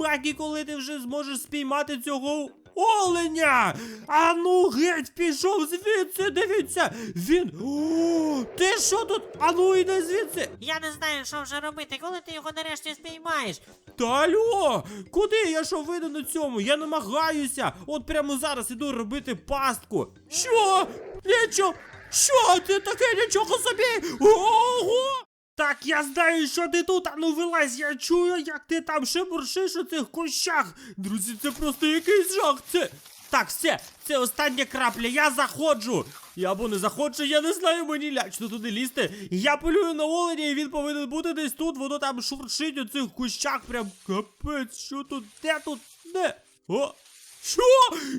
Бакі, коли ти вже зможеш спіймати цього оленя? А ну геть пішов звідси, дивіться! Він. О, ти що тут? А ну йди звідси! Я не знаю, що вже робити, коли ти його нарешті спіймаєш. Та алло! Куди я що вийду на цьому? Я намагаюся! От прямо зараз іду робити пастку. Що? Нічого? Що ти таке нічого собі? Ого! Так, я знаю, що ти тут, а ну вилазь, я чую, як ти там шебуршиш у цих кущах. Друзі, це просто якийсь жах. Це. Так, все, це остання крапля, я заходжу. Я або не заходжу, я не знаю, мені лячно туди лізти. Я полюю на оленя, і він повинен бути десь тут, воно там шуршить у цих кущах. Прям капець, що тут? Де тут? Де? О! Що?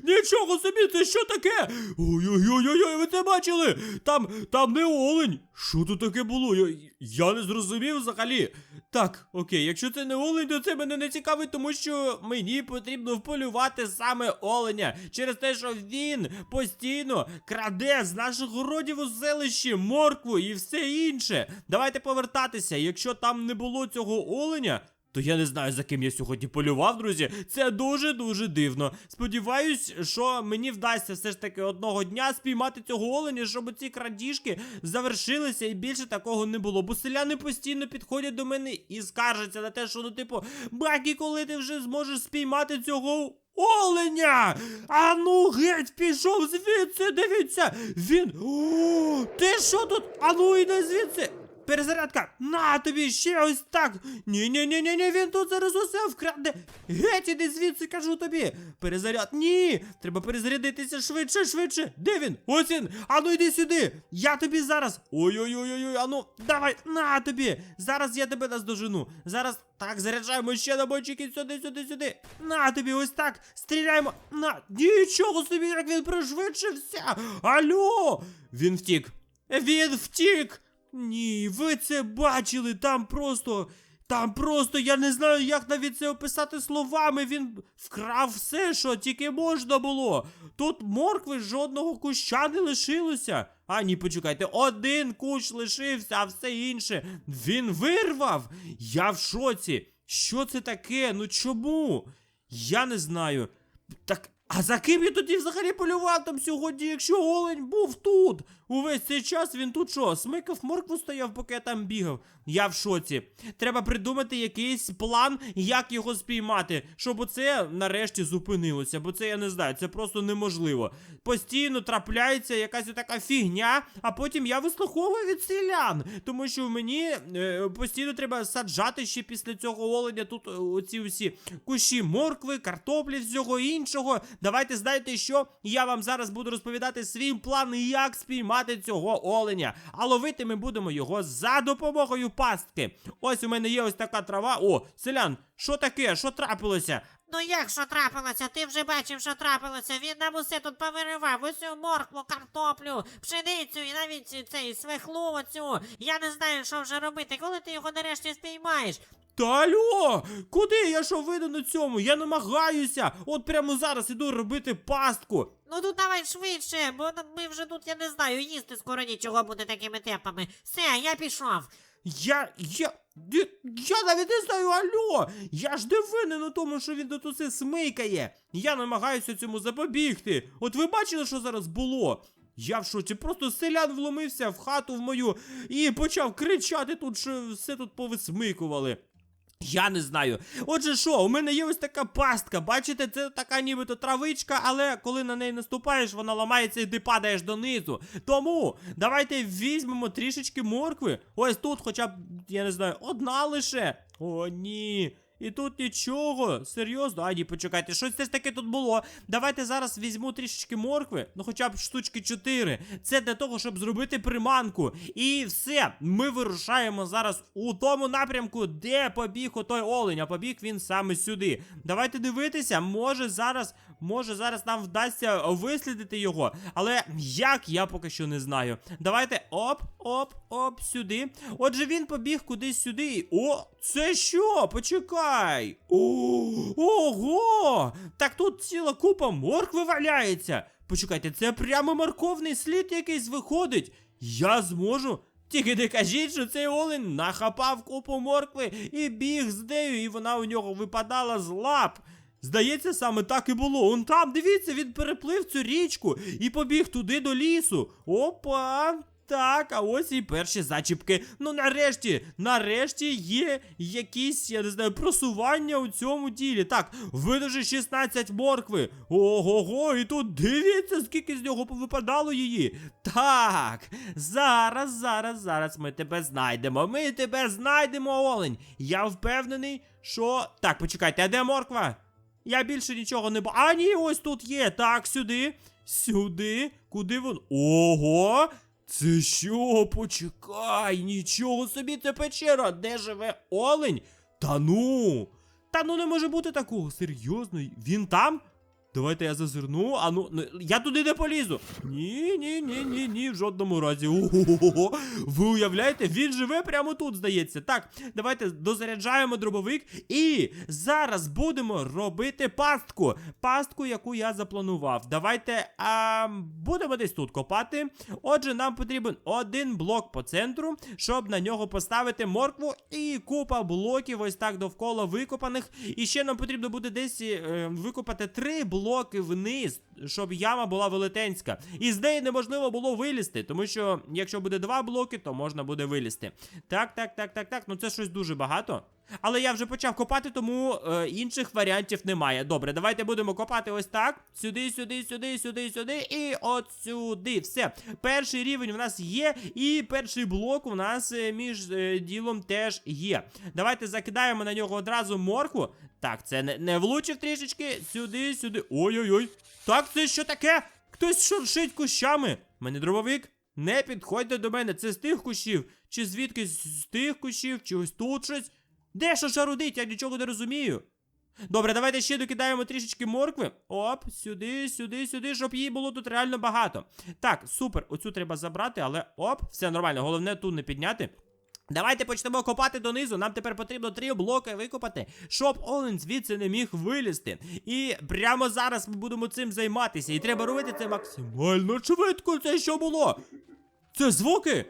Нічого собі, це що таке? Ой-ой-ой, ви це бачили? Там, там не олень. Що тут таке було? Я, я не зрозумів взагалі. Так, окей, якщо це не олень, то це мене не цікавить, тому що мені потрібно вполювати саме оленя. Через те, що він постійно краде з наших городів у селищі моркву і все інше. Давайте повертатися. Якщо там не було цього оленя. То я не знаю, за ким я сьогодні полював, друзі. Це дуже-дуже дивно. Сподіваюсь, що мені вдасться все ж таки одного дня спіймати цього оленя, щоб ці крадіжки завершилися і більше такого не було. Бо селяни постійно підходять до мене і скаржаться на те, що ну, типу, Бакі, коли ти вже зможеш спіймати цього. Оленя! А ну геть пішов звідси, дивіться! Він. О, ти що тут? А ну йди звідси! Перезарядка! На тобі ще ось так! ні ні ні ні він тут зараз усе вкраде! Геть іди звідси, кажу тобі! Перезаряд! Ні! Треба перезарядитися швидше, швидше! Де він? Ось він! Ану йди сюди! Я тобі зараз! Ой-ой-ой-ой, ану, давай, на тобі! Зараз я тебе наздожену! Зараз так, заряджаємо ще набойчики сюди, сюди, сюди! На тобі, ось так! Стріляємо! На! Нічого собі, як він пришвидшився! Алло! Він втік! Він втік! Ні, ви це бачили, там просто. Там просто я не знаю, як навіть це описати словами. Він вкрав все, що тільки можна було. Тут моркви жодного куща не лишилося. А ні, почекайте, один кущ лишився, а все інше він вирвав. Я в шоці. Що це таке? Ну чому? Я не знаю. Так, а за ким я тоді взагалі полював там сьогодні, якщо олень був тут? Увесь цей час він тут що, смикав моркву стояв, поки я там бігав. Я в шоці. Треба придумати якийсь план, як його спіймати, щоб оце нарешті зупинилося, бо це я не знаю, це просто неможливо. Постійно трапляється якась така фігня, а потім я вислуховую від селян, тому що мені е, постійно треба саджати ще після цього оленя тут е, оці всі кущі моркви, картоплі, всього іншого. Давайте знаєте, що я вам зараз буду розповідати свій план, як спіймати цього оленя. А ловити ми будемо його за допомогою пастки. Ось у мене є ось така трава. О, селян, що таке? Що трапилося? Ну як що трапилося? Ти вже бачив, що трапилося. Він нам усе тут повиривав, усю моркву, картоплю, пшеницю і навіть цей свехлу оцю. Я не знаю, що вже робити, коли ти його нарешті спіймаєш. Та алло, куди я що вийду на цьому? Я намагаюся. От прямо зараз іду робити пастку. Ну тут давай швидше, бо ми вже тут, я не знаю, їсти скоро нічого буде такими темпами. Все, я пішов. Я. я. Я, я навіть не знаю, алло! Я ж не винен у тому, що він тут усе смикає. Я намагаюся цьому запобігти. От ви бачили, що зараз було? Я в шоці, просто селян вломився в хату в мою і почав кричати тут, що все тут повисмикували. Я не знаю. Отже, що, у мене є ось така пастка. Бачите, це така нібито травичка, але коли на неї наступаєш, вона ламається і ти падаєш донизу. Тому давайте візьмемо трішечки моркви. Ось тут, хоча б, я не знаю, одна лише. О, ні. І тут нічого, серйозно, а ні, почекайте, щось все ж таки тут було. Давайте зараз візьму трішечки моркви, ну хоча б штучки 4. Це для того, щоб зробити приманку. І все, ми вирушаємо зараз у тому напрямку, де побіг отой олень, а побіг він саме сюди. Давайте дивитися, може зараз, може зараз нам вдасться вислідити його. Але як я поки що не знаю. Давайте оп, оп, оп, сюди. Отже, він побіг кудись сюди. О, це що? Почекай. О, ого! Так тут ціла купа моркви валяється. Почекайте, це прямо морковний слід якийсь виходить. Я зможу Тільки не кажіть, що цей олень нахапав купу моркви і біг з нею, і вона у нього випадала з лап. Здається, саме так і було. Он там, дивіться, він переплив цю річку і побіг туди до лісу. Опа! Так, а ось і перші зачіпки. Ну нарешті, нарешті є якісь, я не знаю, просування у цьому ділі. Так, видуже 16 моркви. Ого-го, і тут дивіться, скільки з нього повипадало її. Так, зараз, зараз, зараз ми тебе знайдемо. Ми тебе знайдемо, Олень. Я впевнений, що. Так, почекайте, а де морква? Я більше нічого не бачу. А, ні, ось тут є. Так, сюди. Сюди. Куди вон? Ого! Це що? Почекай, нічого собі це печера. Де живе олень? Та ну. Та ну не може бути такого. Серйозно, він там? Давайте я зазирну. А ну, ну, я туди не полізу. Ні, ні, ні, ні, ні, в жодному разі. Ого, ви уявляєте, він живе прямо тут, здається. Так, давайте дозаряджаємо дробовик і зараз будемо робити пастку. Пастку, яку я запланував. Давайте а, будемо десь тут копати. Отже, нам потрібен один блок по центру, щоб на нього поставити моркву і купа блоків, ось так довкола викопаних. І ще нам потрібно буде десь е, викопати три блоки вниз, щоб яма була велетенська. І з неї неможливо було вилізти, тому що якщо буде два блоки, то можна буде вилізти. Так, так, так, так, так. Ну це щось дуже багато. Але я вже почав копати, тому е, інших варіантів немає. Добре, давайте будемо копати ось так. Сюди, сюди, сюди, сюди, сюди. І от сюди. Все. Перший рівень у нас є, і перший блок у нас е, між е, ділом теж є. Давайте закидаємо на нього одразу моркву. Так, це не, не влучив трішечки. Сюди, сюди. Ой-ой-ой. Так, це що таке? Хтось шуршить кущами. Мене дробовик. Не підходьте до мене, це з тих кущів, чи звідки з тих кущів, чи ось тут щось. Де що шарудить, я нічого не розумію. Добре, давайте ще докидаємо трішечки моркви. Оп, сюди, сюди, сюди, щоб її було тут реально багато. Так, супер, оцю треба забрати, але оп, все нормально, головне тут не підняти. Давайте почнемо копати донизу. Нам тепер потрібно три блоки викопати, щоб Олен звідси не міг вилізти. І прямо зараз ми будемо цим займатися. І треба робити це максимально швидко. Це що було? Це звуки?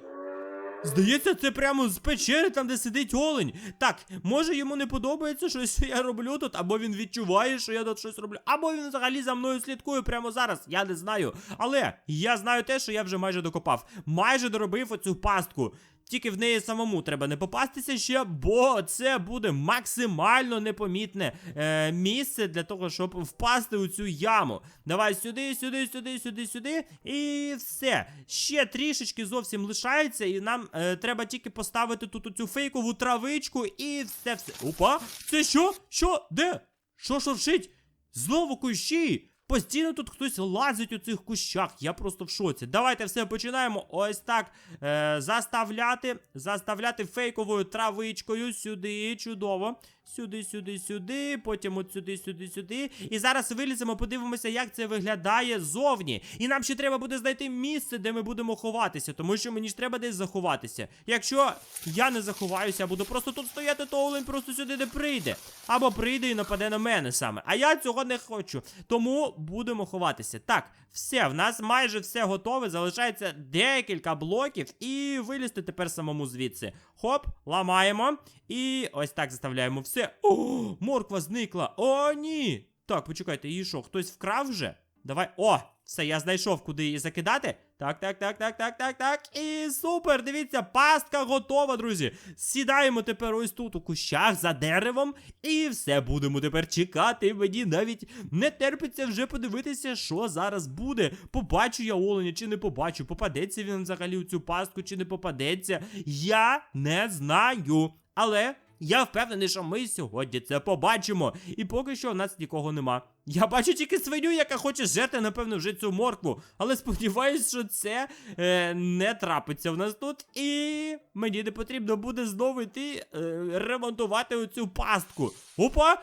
Здається, це прямо з печери, там, де сидить олень. Так, може йому не подобається щось, що я роблю тут, або він відчуває, що я тут щось роблю, або він взагалі за мною слідкує прямо зараз. Я не знаю. Але я знаю те, що я вже майже докопав. Майже доробив оцю пастку. Тільки в неї самому треба не попастися ще, бо це буде максимально непомітне е, місце для того, щоб впасти у цю яму. Давай сюди, сюди, сюди, сюди, сюди. І все. Ще трішечки зовсім лишається, і нам е, треба тільки поставити тут оцю фейкову травичку і все все. Опа! Це що? Що? Де? Що шуршить? Знову кущі! Постійно тут хтось лазить у цих кущах. Я просто в шоці. Давайте все починаємо ось так е, заставляти. Заставляти фейковою травичкою сюди. Чудово. Сюди, сюди, сюди. Потім от сюди, сюди, сюди. І зараз виліземо, подивимося, як це виглядає зовні. І нам ще треба буде знайти місце, де ми будемо ховатися, тому що мені ж треба десь заховатися. Якщо я не заховаюся, а буду просто тут стояти, то Олень просто сюди не прийде. Або прийде і нападе на мене саме. А я цього не хочу. Тому будемо ховатися. Так, все, в нас майже все готове. Залишається декілька блоків, і вилізти тепер самому звідси. Хоп, ламаємо. І ось так заставляємо все. О, морква зникла. О, ні. Так, почекайте, її що, хтось вкрав вже? Давай. О! Все, я знайшов, куди її закидати. Так, так, так, так, так, так, так. І супер! Дивіться, пастка готова, друзі. Сідаємо тепер ось тут у кущах за деревом. І все будемо тепер чекати. Мені навіть не терпиться вже подивитися, що зараз буде. Побачу я оленя чи не побачу. Попадеться він взагалі у цю пастку чи не попадеться. Я не знаю. Але я впевнений, що ми сьогодні це побачимо. І поки що в нас нікого нема. Я бачу тільки свиню, яка хоче жерти, напевно, вже цю моркву. Але сподіваюсь, що це е, не трапиться в нас тут. І мені не потрібно буде знову йти е, ремонтувати оцю пастку. Опа!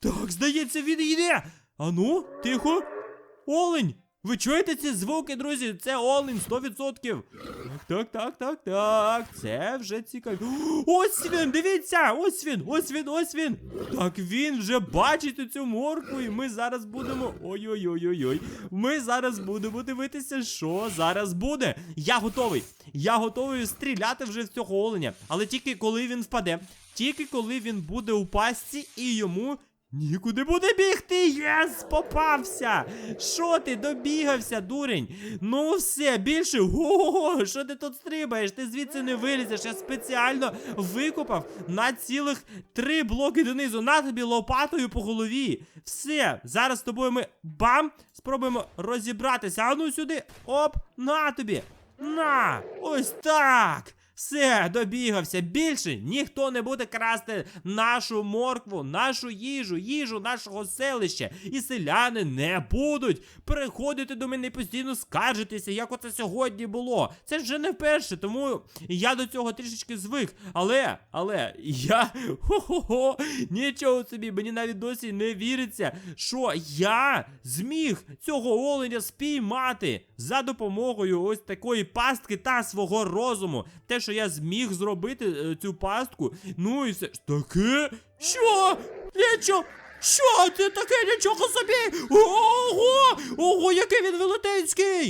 Так, здається, він йде. Ану, тихо. Олень! Ви чуєте ці звуки, друзі? Це Олень 100%. Так, так, так, так. Це вже цікаво. Ось він, дивіться! Ось він, ось він, ось він. Так він вже бачить цю моркву, і ми зараз будемо. Ой-ой-ой-ой-ой. Ми зараз будемо дивитися, що зараз буде. Я готовий. Я готовий стріляти вже в цього оленя. Але тільки коли він впаде. Тільки коли він буде у пастці і йому нікуди буде бігти. Єс, попався! Що ти добігався, дурень? Ну все, більше. Ого, що ти тут стрибаєш? Ти звідси не вилізеш. Я спеціально викопав на цілих три блоки донизу. На тобі лопатою по голові. Все, зараз з тобою ми бам! Спробуємо розібратися. А ну сюди. Оп, на тобі. На! Ось так! Все, добігався. Більше ніхто не буде красти нашу моркву, нашу їжу, їжу нашого селища. І селяни не будуть приходити до мене постійно скаржитися, як оце сьогодні було. Це вже не вперше, тому я до цього трішечки звик. Але, але я хо-хо-хо, нічого собі, мені навіть досі не віриться, що я зміг цього оленя спіймати за допомогою ось такої пастки та свого розуму. Те, що я зміг зробити е, цю пастку, ну і все таке. Що? Нічого? Що це таке? Нічого собі! Ого! Ого, який він велетенський!